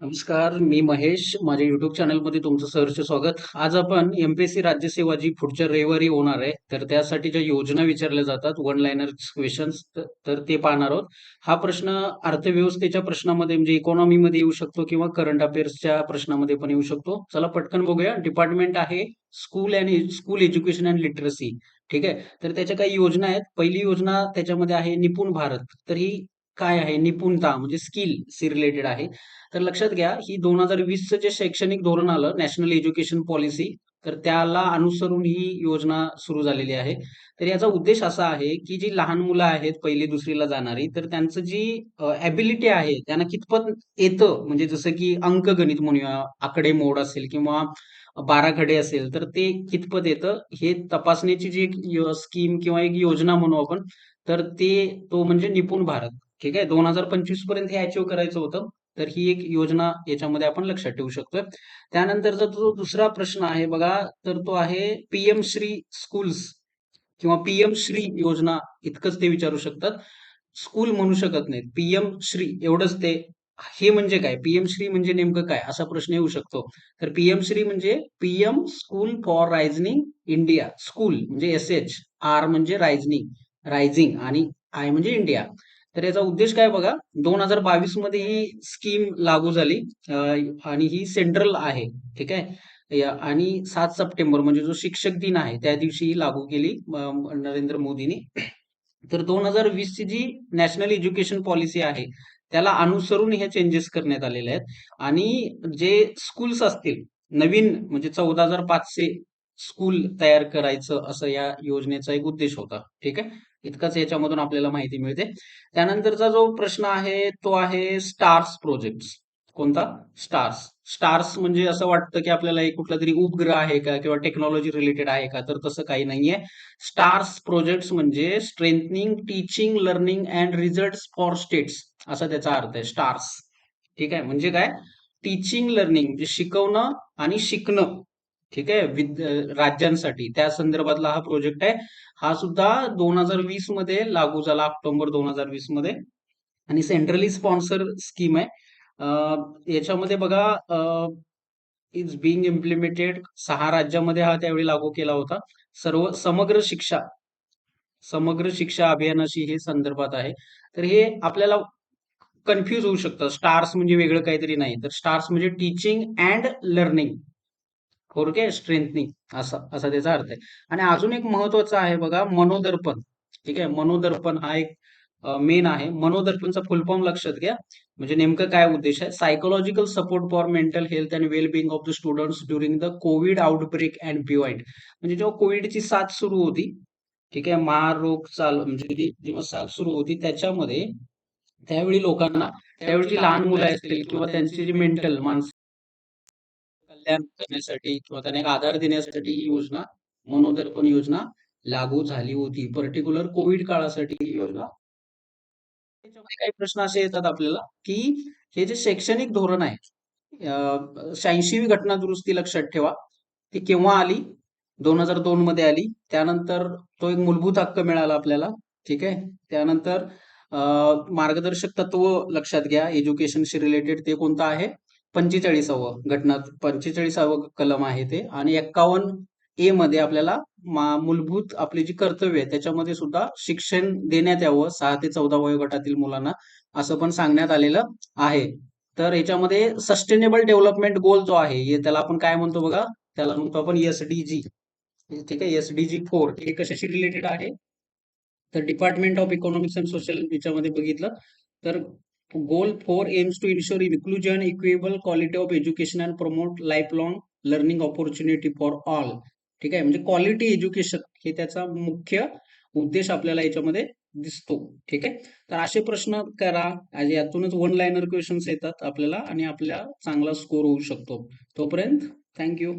नमस्कार मी महेश. माझ्या युट्यूब चॅनलमध्ये तुमचं सहर्ष स्वागत. आज आपण एमपीएससी राज्यसेवा जी पुढच्या रविवारी होणार आहे तर त्यासाठी ज्या योजना विचारल्या जातात. वन लाईनर क्वेश्चन्स तर ते पाहणार आहोत. हा प्रश्न अर्थव्यवस्थेच्या प्रश्नामध्ये म्हणजे इकॉनॉमीमध्ये येऊ शकतो किंवा करंट अफेअर्सच्या प्रश्नामध्ये पण येऊ शकतो. चला पटकन बघूया. डिपार्टमेंट आहे school and school education and literacy ठीक आहे? तर त्याच्या काही योजना आहेत. पहिली योजना त्याच्यामध्ये आहे निपुण भारत. तर ही काय आहे? निपुणता म्हणजे स्किल सी रिलेटेड आहे. तर लक्षात घ्या ही दोन हजार वीसचं जे शैक्षणिक धोरण आलं नॅशनल एज्युकेशन पॉलिसी तर त्याला अनुसरून ही योजना सुरू झालेली आहे. तर याचा उद्देश असा आहे की जी लहान मुलं आहेत पहिली दुसरीला जाणारी तर त्यांचं जी ॲबिलिटी आहे त्यांना कितपत येतं म्हणजे जसं की अंकगणित म्हणूया आकडे मोड असेल किंवा बाराखडे असेल तर ते कितपत येतं हे तपासण्याची जी एक स्कीम किंवा एक योजना म्हणू आपण तर ते तो म्हणजे निपुण भारत. ठीक आहे? दोन हजार पंचवीसपर्यंत हे अचीव्ह करायचं होतं. तर ही एक योजना याच्यामध्ये आपण लक्षात ठेवू शकतोय. त्यानंतरचा जो दुसरा प्रश्न आहे बघा तर तो आहे पीएम श्री स्कूल्स किंवा पीएम श्री योजना इतकंच ते विचारू शकतात. स्कूल म्हणू शकत नाहीत. पीएम श्री एवढंच ते हे म्हणजे काय? पीएम श्री म्हणजे नेमकं काय? असा प्रश्न येऊ शकतो. तर पीएम श्री म्हणजे PM school for rising India. School म्हणजे एस एच आर म्हणजे रायझनिंग रायझिंग आणि आय म्हणजे इंडिया. तर याचा उद्देश काय बघा दोन हजार बावीसमध्ये ही स्कीम लागू झाली आणि ही सेंट्रल आहे ठीक आहे? आणि सात सप्टेंबर म्हणजे जो शिक्षक दिन आहे त्या दिवशी ही लागू केली नरेंद्र मोदींनी. तर दोन हजार वीस ची जी नॅशनल एज्युकेशन पॉलिसी आहे त्याला अनुसरून हे चेंजेस करण्यात आलेले आहेत. आणि जे स्कूल्स असतील नवीन म्हणजे चौदा हजार पाचशे स्कूल तयार करायचं असं या योजनेचा एक उद्देश होता ठीक आहे? इतकंच याच्यामधून आपल्याला माहिती मिळते. त्यानंतरचा जो प्रश्न आहे तो आहे स्टार्स प्रोजेक्ट कोणता? स्टार्स. स्टार्स म्हणजे असं वाटतं की आपल्याला एक कुठला तरी उपग्रह आहे का किंवा टेक्नॉलॉजी रिलेटेड आहे का? तर तसं काही नाहीये. स्टार्स प्रोजेक्ट म्हणजे strengthening teaching learning and result for states असा त्याचा अर्थ आहे स्टार्स. ठीक आहे? म्हणजे काय? टीचिंग लर्निंग म्हणजे शिकवणं आणि शिकणं. ठीक आहे? राज्यांसाठी. त्या संदर्भातला हा प्रोजेक्ट आहे. हा सुद्धा दोन हजार वीसमध्ये लागू झाला ऑक्टोबर दोन हजार वीसमध्ये. आणि सेंट्रली स्पॉन्सर स्कीम आहे. याच्यामध्ये बघा इज बिंग इम्प्लिमेंटेड सहा राज्यामध्ये हा त्यावेळी लागू केला होता. सर्व समग्र शिक्षा समग्र शिक्षा अभियानाशी हे संदर्भात आहे. तर हे आपल्याला कन्फ्युज होऊ शकतं. स्टार्स म्हणजे वेगळं काहीतरी नाही. तर स्टार्स म्हणजे teaching and learning for strengthening असा असा त्याचा अर्थ आहे. आणि अजून एक महत्वाचं आहे बघा मनोदर्पण. ठीक आहे? मनोदर्पण हा एक मेन आहे. मनोदर्पणचा फुल फॉर्म लक्षात घ्या. म्हणजे नेमकं काय उद्देश आहे? Psychological support for mental health and well being of the students during the COVID outbreak and beyond म्हणजे जेव्हा कोविडची साथ सुरू होती ठीक आहे? महारोग चाल म्हणजे जेव्हा साथ सुरू होती त्याच्यामध्ये त्यावेळी लोकांना त्यावेळी लहान मुलं असतील किंवा त्यांची जी मेंटल मानसिक कल्याण करण्यासाठी किंवा त्यांना एक आधार देण्यासाठी ही योजना मनोदर्पण योजना लागू झाली होती. पर्टिक्युलर कोविड काळासाठी ही योजना. काही प्रश्न असे येतात आपल्याला की हे जे शैक्षणिक धोरण आहे शहाऐंशीवी घटना दुरुस्ती लक्षात ठेवा. ती केव्हा आली? दोन हजार दोन मध्ये आली. त्यानंतर तो एक मूलभूत हक्क मिळाला आपल्याला. ठीक आहे? त्यानंतर मार्गदर्शक तत्व लक्षात घ्या. एज्युकेशनशी रिलेटेड ते कोणतं आहे? पंचेचाळीसावं घटना पंचेचाळीसावं कलम आहे ते. आणि एक्कावन्न ए मध्ये आपल्याला मूलभूत आपली जी कर्तव्य आहे त्याच्यामध्ये सुद्धा शिक्षण देण्यात यावं सहा ते चौदा वयोगटातील मुलांना असं पण सांगण्यात आलेलं आहे. तर याच्यामध्ये सस्टेनेबल डेव्हलपमेंट गोल जो आहे त्याला आपण काय म्हणतो बघा? त्याला म्हणतो आपण एसडीजी ठीक आहे? एसडीजी फोर हे कशाशी रिलेटेड आहे? तर department of economics and social याच्यामध्ये बघितलं. तर Goal 4 aims to ensure inclusion, equitable quality of education and promote lifelong learning opportunity for all. ठीक आहे? म्हणजे क्वालिटी एज्युकेशन हे त्याचा मुख्य उद्देश आपल्याला याच्यामध्ये दिसतो. ठीक आहे? तर असे प्रश्न करा. यातूनच वन लाईनर क्वेश्चन्स येतात आपल्याला आणि आपल्या चांगला स्कोर होऊ शकतो. तोपर्यंत थँक्यू